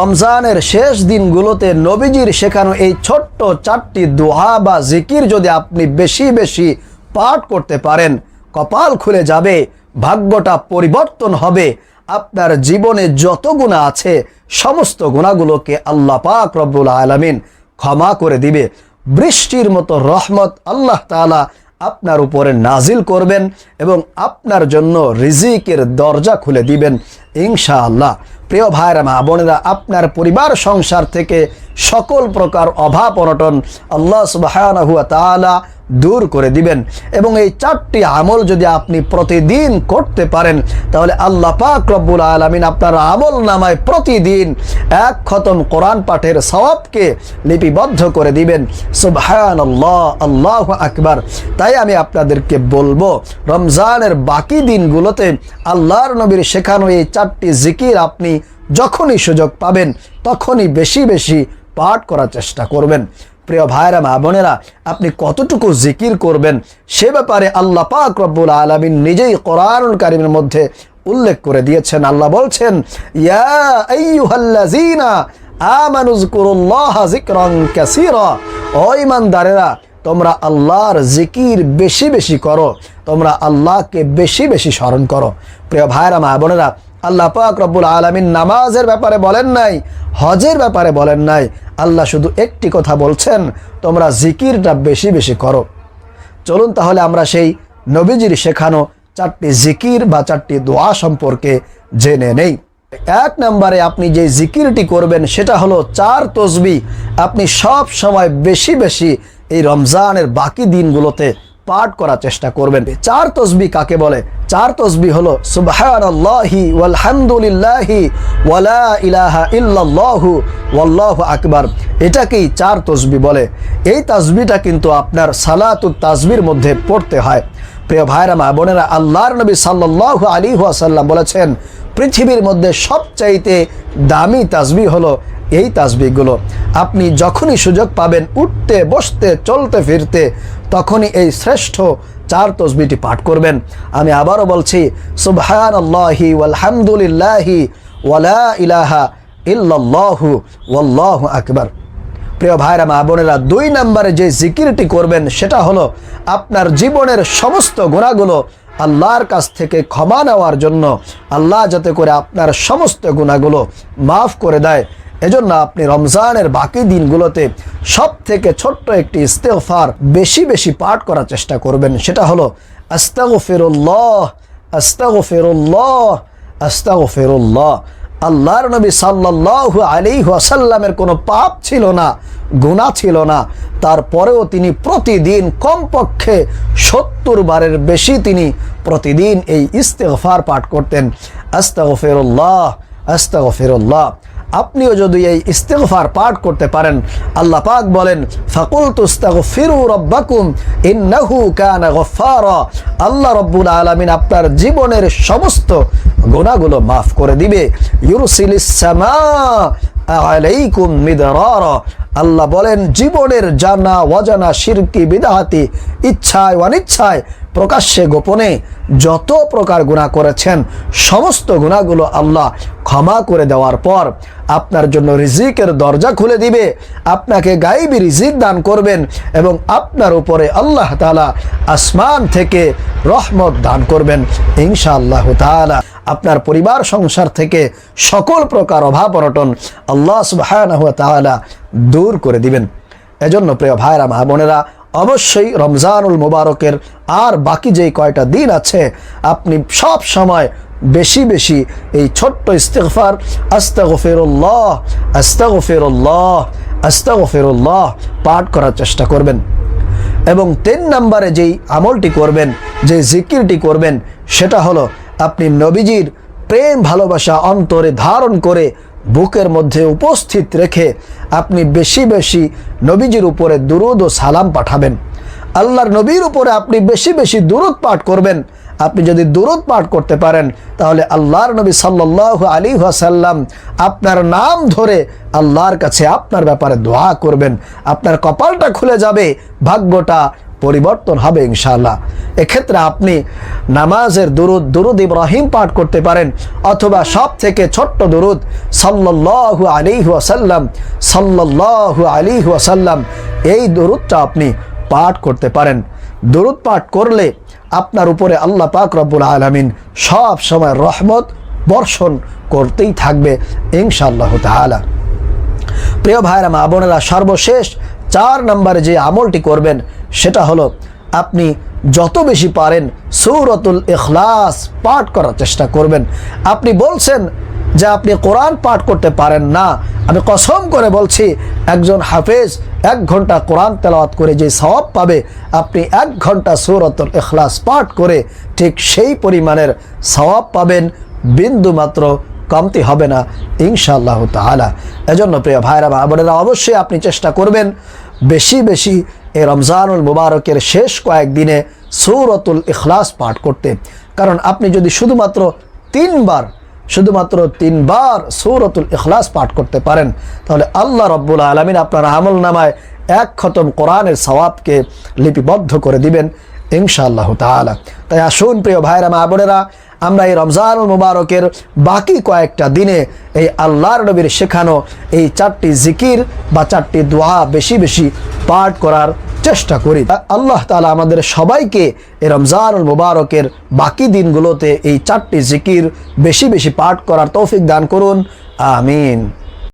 রমজানের শেষ দিনগুলোতে নবীজির শেখানো এই ছোট্ট চারটি দোহা বা জিকির যদি আপনি বেশি বেশি পাঠ করতে পারেন, কপাল খুলে যাবে, ভাগ্যটা পরিবর্তন হবে। আপনার জীবনে যত গুণা আছে, সমস্ত গুণাগুলোকে আল্লাহ পাক রব্বুল আলমিন ক্ষমা করে দিবে। বৃষ্টির মতো রহমত আল্লাহ তাআলা আপনার উপরে নাজিল করবেন এবং আপনার জন্য রিজিকের দরজা খুলে দিবেন, ইনশাআল্লাহ। প্রিয় ভাইরা মা বোনেরা আপনার পরিবার সংসার থেকে সকল প্রকার অভাব অনটন আল্লাহ সুবাহানহুয়া তাআলা দূর করে দিবেন। এবং এই চারটি আমল যদি আপনি প্রতিদিন করতে পারেন, তাহলে আল্লাহ পাক রব্বুল আলমিন আপনার আমল নামায় প্রতিদিন এক খতম কোরআন পাঠের সওয়াবকে লিপিবদ্ধ করে দিবেন। সুবহান আল্লাহ আল্লাহ আকবার। তাই আমি আপনাদেরকে বলব, রমজানের বাকি দিনগুলোতে আল্লাহর নবীর শেখানো এই চারটি জিকির আপনি যখনই সুযোগ পাবেন, তখনই বেশি বেশি পাঠ করার চেষ্টা করবেন। প্রিয় ভাইরা মা বোনেরা, আপনি কতটুকু জিকির করবেন সে ব্যাপারে আল্লাহ পাক রব্বুল আলমিন নিজেই কোরআনুল কারিমের মধ্যে উল্লেখ করে দিয়েছেন। আল্লাহ বলছেন ঈমানদারেরা, তোমরা আল্লাহর জিকির বেশি বেশি করো, তোমরা আল্লাহকে বেশি বেশি স্মরণ করো। প্রিয় ভাইরা মা বোনেরা আল্লাহ পাক রব্বুল আলমিন নামাজের ব্যাপারে বলেন নাই, হজের ব্যাপারে বলেন নাই। আল্লাহ শুধু একটি কথা বলছেন, তোমরা জিকিরটা বেশি বেশি করো। চলুন তাহলে আমরা সেই নবীজির শেখানো চারটি জিকির বা চারটি দোয়া সম্পর্কে জেনে নেই। এক নম্বরে আপনি যে জিকিরটি করবেন, সেটা হলো চার তসবি। আপনি সব সময় বেশি বেশি এই রমজানের বাকি দিনগুলোতে পাঠ করার চেষ্টা করবেন। চার তসবি কাকে বলে? চার তসবি হলো, সুবহানাল্লাহি আকবার। এটাকেই চার তসবি বলে। এই তাসবিটা কিন্তু আপনার সালাতুত তাসবির মধ্যে পড়তে হয়। প্রিয় ভাইরা, মা বোনেরা, আল্লাহর নবী সাল্লাহ আলী ওয়াসাল্লাম বলেছেন, পৃথিবীর মধ্যে সবচাইতে দামি তাজবি হলো এই তাজবিগুলো আপনি যখনই সুযোগ পাবেন উঠতে, বসতে, চলতে, ফিরতে, তখনই এই শ্রেষ্ঠ চার তসবিটি পাঠ করবেন। আমি আবারও বলছি সুবহান আল্লাহি ওয়ালহামদুলিল্লাহি ওয়ালা ইলাহা ইল্লাল্লাহু আকবার। প্রিয় ভাইরা, মা বোনেরা, দুই নম্বরে যে জিকিরটি করবেন, সেটা হলো আপনার জীবনের সমস্ত গুণাগুলো আল্লাহর কাছ থেকে ক্ষমা নেওয়ার জন্য আল্লাহ যাতে করে আপনার সমস্ত গুণাগুলো মাফ করে দেয়। এজন্য আপনি রমজানের বাকি দিনগুলোতে সব থেকে ছোট্ট একটি ইস্তেফার বেশি বেশি পাঠ করার চেষ্টা করবেন। সেটা হলো আস্তাগো ফেরুল্লাহ আস্তাগো ফেরুল্লাহ আস্তাগো ফেরুল্লাহ আল্লাহর নবী সাল্লাহ আলী ওয়াসাল্লামের কোনো পাপ ছিল না গুণা ছিল না। তারপরেও তিনি প্রতিদিন কমপক্ষে সত্তর বারের বেশি তিনি প্রতিদিন এই ইস্তেফার পাঠ করতেন। আস্তাগফিরুল্লাহ আস্তাগফিরুল্লাহ। আপনিও যদি এই ইস্তেগফার পাঠ করতে পারেন, আল্লাহ পাক বলেন ফাকুল তুস্তাগফিরু রব্বাকুম ইন্নাহু কানা গফফারা। আল্লাহ রব্বুল আলামিন আপনার জীবনের সমস্ত গুনাহগুলো মাফ করে দিবে। ইউরসিলিস সামা আলাইকুম মিদরারা। আল্লাহ বলেন, জীবনের জানা, অজানা শিরকি বিদাহাতি, ইচ্ছায়, অনিচ্ছায় প্রকাশ্যে, গোপনে যত প্রকার গুণা করেছেন, সমস্ত গুণাগুলো আল্লাহ ক্ষমা করে দেওয়ার পর আপনার জন্য রিজিকের দরজা খুলে দিবে, আপনাকে গাইবি রিজিক দান করবেন এবং আপনার উপরে আল্লাহ তালা আসমান থেকে রহমত দান করবেন, ইনশাআল্লাহ তালা আপনার পরিবার, সংসার থেকে সকল প্রকার অভাব অনটন আল্লাহ সুবাহ দূর করে দিবেন। এজন্য প্রিয় ভাইরা, মা বোনেরা, অবশ্যই রমজানুল মুবারকের আর বাকি যেই কয়টা দিন আছে, আপনি সব সময় বেশি বেশি এই ছোট্ট ইস্তেগফার, আস্তাগফিরুল্লাহ আস্তাগফিরুল্লাহ আস্তাগফিরুল্লাহ পাঠ করার চেষ্টা করবেন। এবং তিন নম্বরে যেই আমলটি করবেন, যে জিকিরটি করবেন, সেটা হলো আপনি নবীজির প্রেম, ভালোবাসা অন্তরে ধারণ করে বুকের মধ্যে উপস্থিত রেখে আপনি বেশি বেশি নবীজির উপরে দুরুদ ও সালাম পাঠাবেন। আল্লাহর নবীর উপরে আপনি বেশি বেশি দুরুদ পাঠ করবেন। আপনি যদি দুরুদ পাঠ করতে পারেন, তাহলে আল্লাহর নবী সাল্লাহ আলী ওয়াসাল্লাম আপনার নাম ধরে আল্লাহর কাছে আপনার ব্যাপারে দোয়া করবেন। আপনার কপালটা খুলে যাবে, ভাগ্যটা পরিবর্তন হবে ইনশাআল্লাহ। এক্ষেত্রে আপনি নামাজের দুরুদ দুরুদ ইব্রাহিম পাঠ করতে পারেন অথবা সব থেকে ছোট্ট দুরুদ, সাল্লাল্লাহু আলাইহি ওয়াসাল্লাম, সাল্লাল্লাহু আলাইহি ওয়াসাল্লাম, এই দুরুদটা আপনি পাঠ করতে পারেন। দুরুদ পাঠ করলে আপনার উপরে আল্লাহ পাক রব্বুল আলামিন সব সময় রহমত বর্ষণ করতেই থাকবে ইনশাআল্লাহ তাআলা। প্রিয় ভাইরা, মা বোনেরা, সর্বশেষ চার নম্বরে যে আমলটি করবেন, সেটা হলো আপনি যত বেশি পারেন সৌরতুল ইখলাস পাঠ করার চেষ্টা করবেন। আপনি বলছেন যে আপনি কোরআন পাঠ করতে পারেন না। আমি কসম করে বলছি, একজন হাফেজ এক ঘণ্টা কোরআন তেলাওয়াত করে যে সওয়াব পাবে, আপনি এক ঘণ্টা সৌরতুল ইখলাস পাঠ করে ঠিক সেই পরিমাণের সওয়াব পাবেন। বিন্দু মাত্র কমতি হবে না, ইনশাআল্লাহ তালা এজন্য প্রিয় ভাইরা বা বোনেরা, অবশ্যই আপনি চেষ্টা করবেন বেশি বেশি এই রমজানুল মুবারকের শেষ কয়েকদিনে সৌরতুল ইখলাস পাঠ করতে। কারণ আপনি যদি শুধুমাত্র তিনবার শুধুমাত্র তিনবার সৌরতুল ইখলাস পাঠ করতে পারেন, তাহলে আল্লাহ রব্বুল আলমিন আপনার আমল নামায় এক খতম কোরআনের সওয়াবকে লিপিবদ্ধ করে দিবেন, ইনশাআল্লাহ তালা তাই আসুন প্রিয় ভাইরা মা বোনেরা আমরা এই রমজানুল মুবারকের বাকি কয়েকটা দিনে এই আল্লাহর নবীর শেখানো এই চারটি জিকির বা চারটি দোয়া বেশি বেশি পাঠ করার চেষ্টা করি। আল্লাহ তালা আমাদের সবাইকে এই রমজানুল মুবারকের বাকি দিনগুলোতে এই চারটি জিকির বেশি বেশি পাঠ করার তৌফিক দান করুন। আমিন।